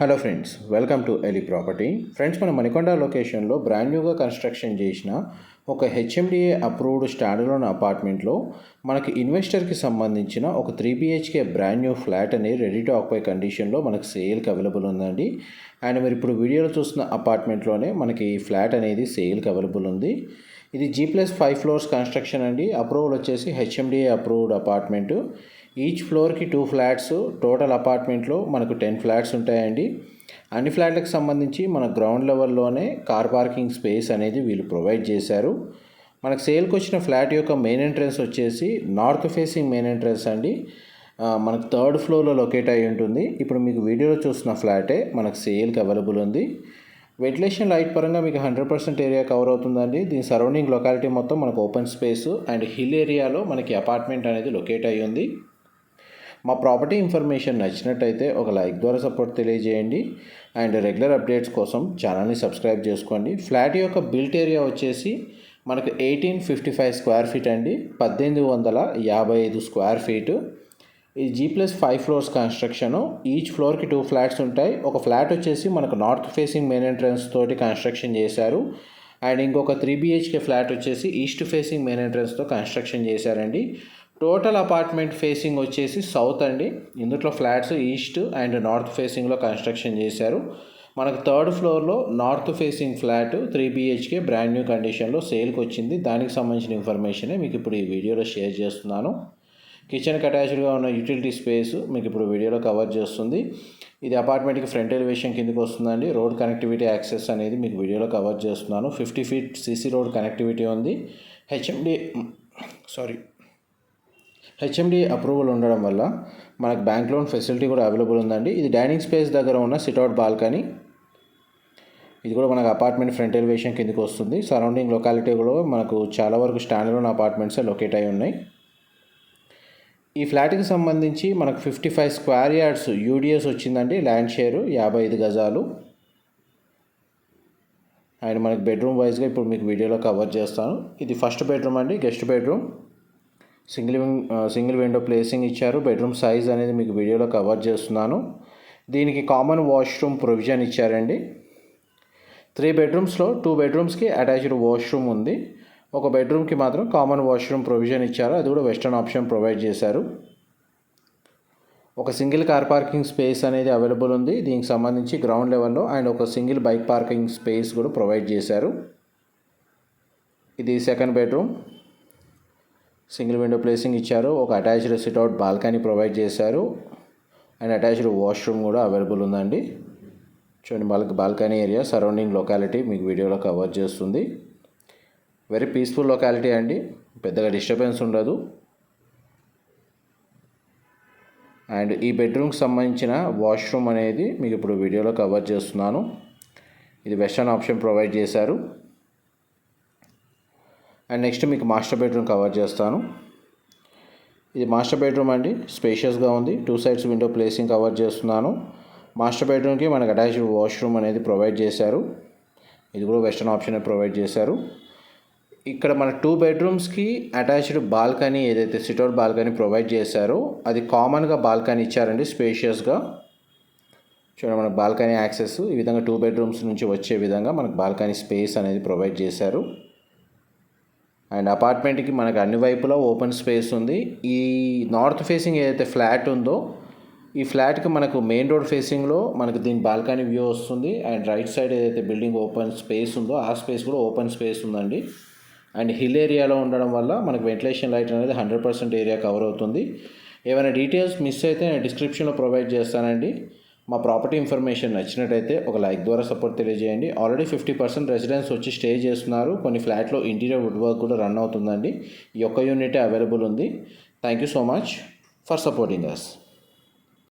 Hello friends welcome to ఎలి property friends మన మణికొండ లొకేషన్లో బ్రాండ్ న్యూగా కన్స్ట్రక్షన్ చేసిన ఒక హెచ్ఎండిఏ అప్రూవ్డ్ స్టాండర్లోన్ అపార్ట్మెంట్లో మనకి ఇన్వెస్టర్కి సంబంధించిన ఒక three BHK brand new flat అనేది రెడీ టు ఆక్యుపై కండిషన్లో మనకి సేల్కి అవైలబుల్ ఉందండి. అండ్ మీరు ఇప్పుడు వీడియోలో చూస్తున్న అపార్ట్మెంట్లోనే మనకి ఈ ఫ్లాట్ అనేది సేల్కి అవైలబుల్ ఉంది. ఇది G plus five floors construction అండి. అప్రూవల్ వచ్చేసి హెచ్ఎండిఏ అప్రూవ్డ్ అపార్ట్మెంటు ఈచ్ ఫ్లోర్కి టూ ఫ్లాట్స్ టోటల్ అపార్ట్మెంట్లో మనకు టెన్ ఫ్లాట్స్ ఉంటాయండి. అన్ని ఫ్లాట్లకు సంబంధించి మన గ్రౌండ్ లెవెల్లోనే కార్ పార్కింగ్ స్పేస్ అనేది వీళ్ళు ప్రొవైడ్ చేశారు. మనకు సేల్కి వచ్చిన ఫ్లాట్ యొక్క మెయిన్ ఎంట్రన్స్ వచ్చేసి నార్త్ ఫేసింగ్ మెయిన్ ఎంట్రన్స్ అండి. మనకు థర్డ్ ఫ్లోర్లో లొకేట్ అయి ఉంటుంది. ఇప్పుడు మీకు వీడియోలో చూసిన ఫ్లాటే మనకు సేల్కి అవైలబుల్ ఉంది. వెంటిలేషన్ లైట్ పరంగా మీకు హండ్రెడ్ పర్సెంట్ ఏరియా కవర్ అవుతుందండి. దీని సరౌండింగ్ లొకాలిటీ మొత్తం మనకు ఓపెన్ స్పేస్ అండ్ హిల్ ఏరియాలో మనకి అపార్ట్మెంట్ అనేది లొకేట్ అయ్యి ఉంది. మా ప్రాపర్టీ ఇన్ఫర్మేషన్ నచ్చినట్టయితే ఒక లైక్ ద్వారా సపోర్ట్ తెలియజేయండి. అండ్ రెగ్యులర్ అప్డేట్స్ కోసం ఛానల్ని సబ్స్క్రైబ్ చేసుకోండి. ఫ్లాట్ యొక్క బిల్ట్ ఏరియా వచ్చేసి మనకు eighteen fifty five square feet అండి. పద్దెనిమిది వందల యాభై ఐదు స్క్వేర్ ఫీటు ఇది G plus five floors construction each ఫ్లోర్కి టూ ఫ్లాట్స్ ఉంటాయి. ఒక ఫ్లాట్ వచ్చేసి మనకు నార్త్ ఫేసింగ్ మెయిన్ ఎంట్రన్స్ తోటి కన్స్ట్రక్షన్ చేశారు. అండ్ ఇంకొక త్రీ బిహెచ్కే ఫ్లాట్ వచ్చేసి ఈస్ట్ ఫేసింగ్ మెయిన్ ఎంట్రన్స్తో కన్స్ట్రక్షన్ చేశారండి. టోటల్ అపార్ట్మెంట్ ఫేసింగ్ వచ్చేసి సౌత్ అండి. ఇందులో ఫ్లాట్స్ ఈస్ట్ అండ్ నార్త్ ఫేసింగ్లో కన్స్ట్రక్షన్ చేశారు. మనకు థర్డ్ ఫ్లోర్లో north facing flat three BHK brand new కండిషన్లో సేల్కి వచ్చింది. దానికి సంబంధించిన ఇన్ఫర్మేషనే మీకు ఇప్పుడు ఈ వీడియోలో షేర్ చేస్తున్నాను. కిచెన్కి అటాచ్డ్గా ఉన్న యూటిలిటీ స్పేస్ మీకు ఇప్పుడు వీడియోలో కవర్ చేస్తుంది. ఇది అపార్ట్మెంట్కి ఫ్రంట్ ఎలివేషన్ కిందకి వస్తుందండి. రోడ్ కనెక్టివిటీ యాక్సెస్ అనేది మీకు వీడియోలో కవర్ చేస్తున్నాను. Fifty feet CC road connectivity ఉంది. హెచ్ఎండి సారీ హెచ్ఎండి అప్రూవల్ ఉండడం వల్ల మనకు బ్యాంక్ లోన్ ఫెసిలిటీ కూడా అవైలబుల్ ఉందండి. ఇది డైనింగ్ స్పేస్ దగ్గర ఉన్న సిట్అవుట్ బాల్కనీ. ఇది కూడా మనకు అపార్ట్మెంట్ ఫ్రంట్ ఎలివేషన్ కిందకి వస్తుంది. సరౌండింగ్ లొకాలిటీ కూడా మనకు చాలా వరకు స్టాండర్డ్ అపార్ట్మెంట్స్ లొకేట్ అయి ఉన్నాయి. ఈ ఫ్లాట్కి సంబంధించి మనకు fifty five square yards UDS వచ్చిందండి ల్యాండ్ షేరు యాభై ఐదు గజాలు. అండ్ మనకి బెడ్రూమ్ వైజ్గా ఇప్పుడు మీకు వీడియోలో కవర్ చేస్తాను. ఇది ఫస్ట్ బెడ్రూమ్ అండి guest bedroom. Single wing single window placing ఇచ్చారు. బెడ్రూమ్ సైజ్ అనేది మీకు వీడియోలో కవర్ చేస్తున్నాను. దీనికి కామన్ వాష్రూమ్ ప్రొవిజన్ ఇచ్చారండి. త్రీ బెడ్రూమ్స్లో టూ బెడ్రూమ్స్కి అటాచ్డ్ వాష్రూమ్ ఉంది. ఒక బెడ్రూమ్కి మాత్రం కామన్ వాష్రూమ్ ప్రొవిజన్ ఇచ్చారు. అది కూడా వెస్టర్న్ ఆప్షన్ ప్రొవైడ్ చేశారు. ఒక సింగిల్ కార్ పార్కింగ్ స్పేస్ అనేది అవైలబుల్ ఉంది. దీనికి సంబంధించి గ్రౌండ్ లెవెల్లో అండ్ ఒక సింగిల్ బైక్ పార్కింగ్ స్పేస్ కూడా ప్రొవైడ్ చేశారు. ఇది second bedroom. Single window placing ఇచ్చారు. ఒక attached sit out balcony provide చేశారు. అండ్ అటాచ్డ్ వాష్రూమ్ కూడా అవైలబుల్ ఉందండి. చూడండి బాల్కనీ ఏరియా సరౌండింగ్ లొకాలిటీ మీకు వీడియోలో కవర్ చేస్తుంది. వెరీ పీస్ఫుల్ లొకాలిటీ అండి. పెద్దగా డిస్టర్బెన్స్ ఉండదు. అండ్ ఈ బెడ్రూమ్కి సంబంధించిన వాష్రూమ్ అనేది మీకు ఇప్పుడు వీడియోలో కవర్ చేస్తున్నాను. ఇది వెస్టర్న్ ఆప్షన్ ప్రొవైడ్ చేశారు. అండ్ నెక్స్ట్ మీకు మాస్టర్ బెడ్రూమ్ కవర్ చేస్తాను. ఇది మాస్టర్ బెడ్రూమ్ అండి. స్పేషియస్గా ఉంది. Two sides window placing cover చేస్తున్నాను. మాస్టర్ బెడ్రూమ్కి మనకు అటాచ్డ్ వాష్రూమ్ అనేది ప్రొవైడ్ చేశారు. ఇది కూడా వెస్టర్న్ ఆప్షన్ ప్రొవైడ్ చేశారు. ఇక్కడ మన టూ బెడ్రూమ్స్కి అటాచ్డ్ బాల్కనీ ఏదైతే సిట్అవుట్ బాల్కనీ ప్రొవైడ్ చేశారో అది కామన్గా బాల్కనీ ఇచ్చారండి స్పేషియస్గా చూడండి మనకు బాల్కనీ యాక్సెస్ ఈ విధంగా టూ బెడ్రూమ్స్ నుంచి వచ్చే విధంగా మనకు బాల్కనీ స్పేస్ అనేది ప్రొవైడ్ చేశారు. అండ్ అపార్ట్మెంట్కి మనకు అన్ని వైపులా ఓపెన్ స్పేస్ ఉంది. ఈ నార్త్ ఫేసింగ్ ఏదైతే ఫ్లాట్ ఉందో ఈ ఫ్లాట్కి మనకు మెయిన్ రోడ్ ఫేసింగ్లో మనకు దీని బాల్కనీ వ్యూ వస్తుంది. అండ్ రైట్ సైడ్ ఏదైతే బిల్డింగ్ ఓపెన్ స్పేస్ ఉందో ఆ స్పేస్ కూడా ఓపెన్ స్పేస్ ఉందండి. అండ్ హిల్ ఏరియాలో ఉండడం వల్ల మనకు వెంటిలేషన్ లైట్ అనేది హండ్రెడ్ పర్సెంట్ ఏరియా కవర్ అవుతుంది. ఏమైనా డీటెయిల్స్ మిస్ అయితే నేను డిస్క్రిప్షన్లో ప్రొవైడ్ చేస్తానండి. మా ప్రాపర్టీ ఇన్ఫర్మేషన్ నచ్చినట్టయితే ఒక లైక్ ద్వారా సపోర్ట్ తెలియజేయండి. ఆల్రెడీ ఫిఫ్టీ పర్సెంట్ రెసిడెన్స్ వచ్చి స్టే చేస్తున్నారు. కొన్ని ఫ్లాట్లో ఇంటీరియర్ వుడ్ వర్క్ కూడా రన్ అవుతుందండి. ఈ ఒక్క యూనిటే అవైలబుల్ ఉంది. Thank you so much for supporting us